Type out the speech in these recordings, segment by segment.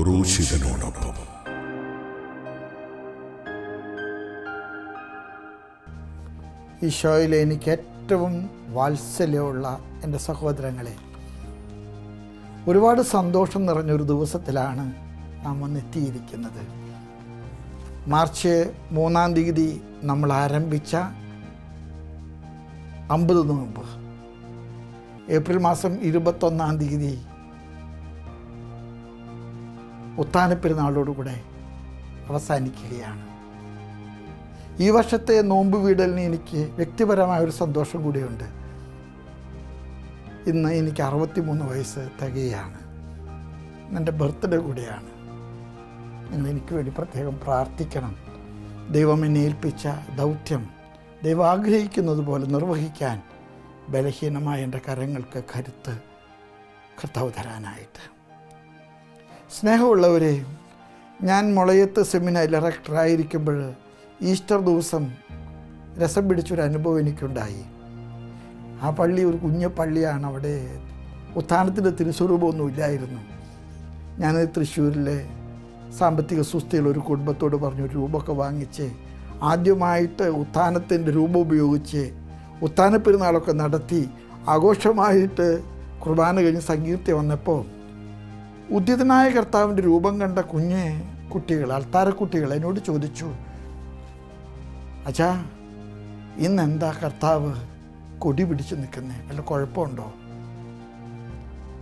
ക്രൂശിതനോടൊപ്പം. ഈശോയിൽ എനിക്ക് ഏറ്റവും വാത്സല്യമുള്ള എന്റെ സഹോദരങ്ങളെ ഒരുപാട് സന്തോഷം നിറഞ്ഞൊരു ദിവസത്തിലാണ് നാം വന്നെത്തിയിരിക്കുന്നത്. മാർച്ച് മൂന്നാം തീയതി നമ്മൾ ആരംഭിച്ച അമ്പത് നോമ്പ്. ഏപ്രിൽ മാസം ഇരുപത്തൊന്നാം തീയതി ഉത്താനപ്പെരുന്നാളോടുകൂടെ അവസാനിക്കുകയാണ്. ഈ വർഷത്തെ നോമ്പ് വീടലിന് എനിക്ക് വ്യക്തിപരമായ ഒരു സന്തോഷം കൂടിയുണ്ട്. ഇന്ന് എനിക്ക് അറുപത്തിമൂന്ന് വയസ്സ് തികയാണ്. എന്റെ ബർത്ത്ഡേ കൂടിയാണ്. നിങ്ങൾ എനിക്ക് വേണ്ടി പ്രത്യേകം പ്രാർത്ഥിക്കണം. ദൈവം എന്നെ ഏൽപ്പിച്ച ദൗത്യം ദൈവം ആഗ്രഹിക്കുന്നത് പോലെ നിർവഹിക്കാൻ ബലഹീനമായ എന്റെ കരങ്ങൾക്ക് കരുത്ത് കർത്താവ് തരാനായിട്ട്. സ്നേഹമുള്ളവരെ ഞാൻ മുളയത്ത് സെമിനാർ ഡയറക്ടറായിരിക്കുമ്പോൾ ഈസ്റ്റർ ദിവസം രസം പിടിച്ചൊരു അനുഭവം എനിക്കുണ്ടായി. ആ പള്ളി ഒരു കുഞ്ഞു പള്ളിയാണ് അവിടെ. ഉത്ഥാനത്തിന്റെ തിരുസ്വരൂപമൊന്നും ഇല്ലായിരുന്നു. ഞാൻ തൃശ്ശൂരിലെ സാമ്പത്തിക സുസ്ഥിയുള്ള ഒരു കുടുംബത്തോട് പറഞ്ഞു രൂപമൊക്കെ വാങ്ങിച്ച് ആദ്യമായിട്ട് ഉത്ഥാനത്തിന്റെ രൂപം ഉപയോഗിച്ച് ഉത്ഥാന പെരുന്നാളൊക്കെ നടത്തി ആഘോഷമായിട്ട് കുർബാന കഴിഞ്ഞ് സങ്കീർത്തി വന്നപ്പോൾ ഉദ്യതനായ കർത്താവിന്റെ രൂപം കണ്ട കുഞ്ഞ് കുട്ടികൾ അൾത്താരക്കുട്ടികൾ എന്നോട് ചോദിച്ചു അച്ഛാ ഇന്നെന്താ കർത്താവ് കൊടി പിടിച്ച് നിൽക്കുന്നത് വല്ല കുഴപ്പമുണ്ടോ?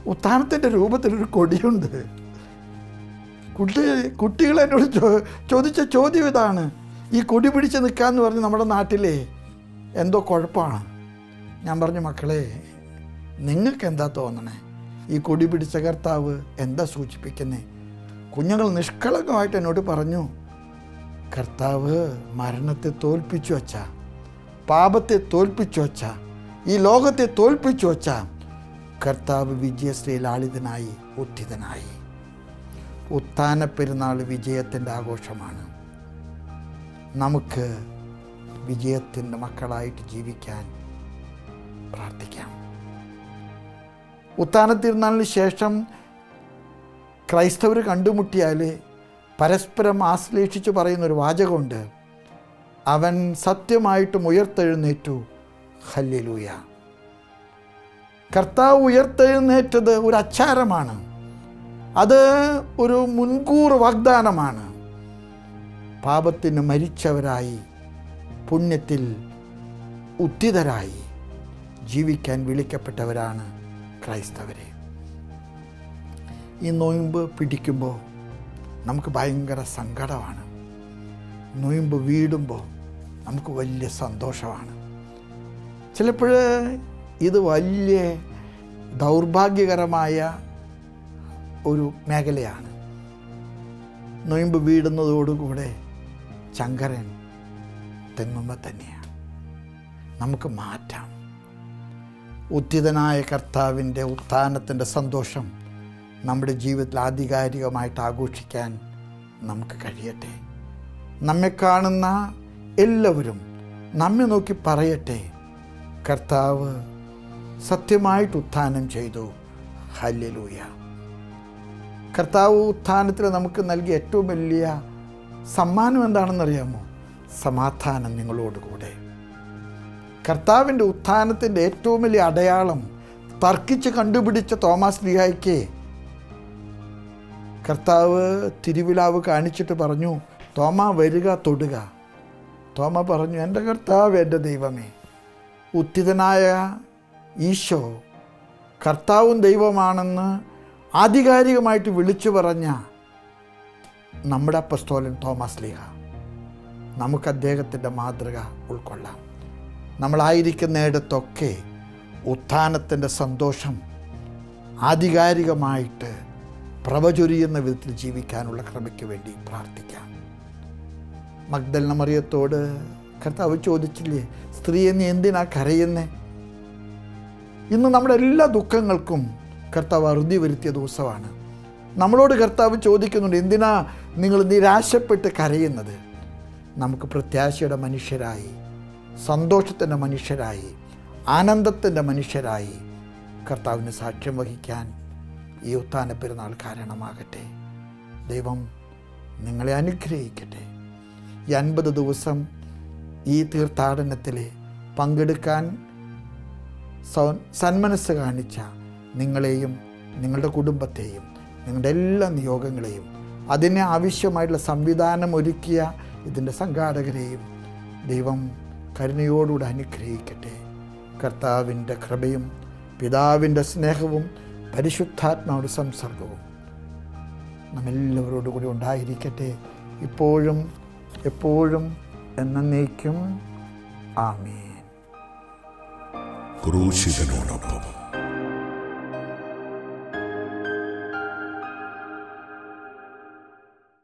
ഉത്താനത്തിന്റെ രൂപത്തിലൊരു കൊടിയുണ്ട്. കുട്ടി കുട്ടികൾ എന്നോട് ചോ- ചോദിച്ച ചോദ്യം ഇതാണ്. ഈ കൊടി പിടിച്ച് നിൽക്കാന്ന് പറഞ്ഞ് നമ്മുടെ നാട്ടിലെ എന്തോ കുഴപ്പമാണ്. ഞാൻ പറഞ്ഞു മക്കളെ നിങ്ങൾക്ക് എന്താ തോന്നണേ? ഈ കൊടി പിടിച്ച കർത്താവ് എന്താ സൂചിപ്പിക്കുന്നേ? കുഞ്ഞുങ്ങൾ നിഷ്കളങ്കമായിട്ട് എന്നോട് പറഞ്ഞു കർത്താവ് മരണത്തെ തോൽപ്പിച്ചു വച്ച പാപത്തെ തോൽപ്പിച്ചു വച്ച ഈ ലോകത്തെ തോൽപ്പിച്ചു വച്ച കർത്താവ് വിജയശ്രീ ലാളിതനായി ഉദ്ധിതനായി ഉത്ഥാന പെരുന്നാൾ വിജയത്തിന്റെ ആഘോഷമാണ്. നമുക്ക് വിജയത്തിന്റെ മക്കളായിട്ട് ജീവിക്കാൻ പ്രാർത്ഥിക്കാം. ഉത്ഥാന തിരുനാളിന് ശേഷം ക്രൈസ്തവർ കണ്ടുമുട്ടിയാൽ പരസ്പരം ആശ്ലേഷിച്ച് പറയുന്നൊരു വാചകമുണ്ട്. അവൻ സത്യമായിട്ടും ഉയർത്തെഴുന്നേറ്റു. ഹല്ലിലൂയ. കർത്താവ് ഉയർത്തെഴുന്നേറ്റത് ഒരു അച്ചാരമാണ്. അത് ഒരു മുൻകൂർ വാഗ്ദാനമാണ്. പാപത്തിന് മരിച്ചവരായി പുണ്യത്തിൽ ഉത്തിതരായി ജീവിക്കാൻ വിളിക്കപ്പെട്ടവരാണ് ക്രൈസ്തവരെ. ഈ നൊയമ്പ് പിടിക്കുമ്പോൾ നമുക്ക് ഭയങ്കര സങ്കടമാണ്. നൊയമ്പ് വീടുമ്പോൾ നമുക്ക് വലിയ സന്തോഷമാണ്. ചിലപ്പോൾ ഇത് വലിയ ദൗർഭാഗ്യകരമായ ഒരു മേഖലയാണ്. നൊയമ്പ് വീടുന്നതോടുകൂടെ ചങ്കരൻ തെങ്ങുമ്പോൾ തന്നെയാണ്. നമുക്ക് മാറ്റാം. ഉദ്ധിതനായ കർത്താവിന്റെ ഉത്ഥാനത്തിന്റെ സന്തോഷം നമ്മുടെ ജീവിതത്തിൽ ആധികാരികമായിട്ട് ആഘോഷിക്കാൻ നമുക്ക് കഴിയട്ടെ. നമ്മെ കാണുന്ന എല്ലാവരും നമ്മെ നോക്കി പറയട്ടെ. കർത്താവ് സത്യമായിട്ട് ഉത്ഥാനം ചെയ്തു. ഹല്യലൂയ കർത്താവ് ഉത്ഥാനത്തിൽ നമുക്ക് നൽകിയ ഏറ്റവും വലിയ സമ്മാനം എന്താണെന്നറിയാമോ? സമാധാനം നിങ്ങളോടുകൂടെ. കർത്താവിന്റെ ഉത്ഥാനത്തിന്റെ ഏറ്റവും വലിയ അടയാളം തർക്കിച്ച് കണ്ടുപിടിച്ച തോമസ് ലിഹായ്ക്ക്. കർത്താവ് തിരുവിലാവ് കാണിച്ചിട്ട് പറഞ്ഞു തോമ വരിക തൊടുക. തോമ പറഞ്ഞു എന്റെ കർത്താവ് എന്റെ ദൈവമേ ഉത്തിതനായ ഈശോ കർത്താവും ദൈവമാണെന്ന് ആധികാരികമായിട്ട് വിളിച്ചു പറഞ്ഞ നമ്മുടെ അപ്പസ്തോലൻ തോമസ് ലീഹ നമുക്ക് അദ്ദേഹത്തിന്റെ മാതൃക ഉൾക്കൊള്ളാം. നമ്മളായിരിക്കുന്നിടത്തൊക്കെ ഉത്ഥാനത്തിന്റെ സന്തോഷം ആധികാരികമായിട്ട് പ്രവചൊരിയുന്ന വിധത്തിൽ ജീവിക്കാനുള്ള കൃപയ്ക്ക് വേണ്ടി പ്രാർത്ഥിക്കാം. മഗ്ദലന മറിയത്തോട് കർത്താവ് ചോദിച്ചില്ലേ സ്ത്രീയെ നീ എന്തിനാ കരയുന്നേ? ഇന്ന് നമ്മുടെ എല്ലാ ദുഃഖങ്ങൾക്കും കർത്താവ് അറുതി വരുത്തിയ ദിവസമാണ്. നമ്മളോട് കർത്താവ് ചോദിക്കുന്നുണ്ട് എന്തിനാ നിങ്ങൾ നിരാശപ്പെട്ട് കരയുന്നത്? നമുക്ക് പ്രത്യാശയുടെ മനുഷ്യരായി സന്തോഷത്തിന്റെ മനുഷ്യരായി ആനന്ദത്തിന്റെ മനുഷ്യരായി കർത്താവിന് സാക്ഷ്യം വഹിക്കാൻ ഈ ഉത്താന പെരുന്നാൾ കാരണമാകട്ടെ. ദൈവം നിങ്ങളെ അനുഗ്രഹിക്കട്ടെ. ഈ അൻപത് ദിവസം ഈ തീർത്ഥാടനത്തിൽ പങ്കെടുക്കാൻ സന്മനസ് കാണിച്ച നിങ്ങളെയും നിങ്ങളുടെ കുടുംബത്തെയും നിങ്ങളുടെ എല്ലാ നിയോഗങ്ങളെയും അതിന് ആവശ്യമായിട്ടുള്ള സംവിധാനം ഒരുക്കിയ ഇതിന്റെ സംഘാടകരെയും ദൈവം കരുണയോടുകൂടെ അനുഗ്രഹിക്കട്ടെ. കർത്താവിന്റെ കൃപയും പിതാവിന്റെ സ്നേഹവും പരിശുദ്ധാത്മാവുടെ സംസർഗവും നമ്മെല്ലാവരോടും കൂടി ഉണ്ടായിരിക്കട്ടെ. ഇപ്പോഴും എപ്പോഴും എന്നേക്കും. ആമേൻ. ക്രൂശിതനോടൊപ്പം